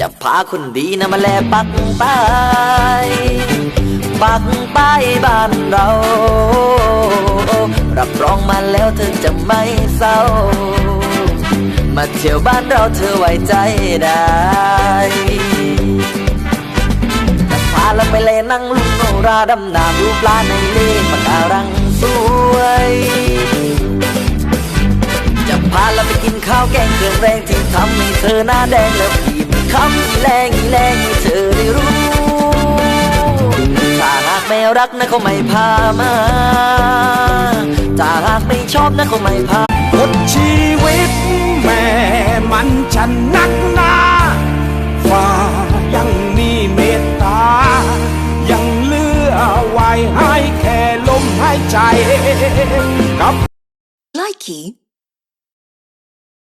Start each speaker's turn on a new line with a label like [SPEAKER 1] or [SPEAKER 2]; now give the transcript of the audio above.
[SPEAKER 1] จะพาคนดีนะมาแลปักใต้ปักใต้บ้านเรา รับรองมาแล้วเธอจะไม่เศร้า มาเที่ยวบ้านเราเธอไว้ใจได้จะพาเราไปเล่นนั่งลุงโนราดำน้ำดูปลาในเลปะการังสวยจะพาเราไปกินข้าวแกงเครื่องแรงที่ทำให้เธอหน้าแดงแล้ว คำอีแรงอีแรงให้เธอได้รู้ ถ้าหากไม่รักนะเขาไม่พามา ถ้าหากไม่ชอบนะเขาไม่พา
[SPEAKER 2] หมดชีวิตแม่มันฉันนักหนาฟ้ายังมีเมตตา ยังเหลือไว้ให้แค่ลมหายใจกับ
[SPEAKER 3] Likey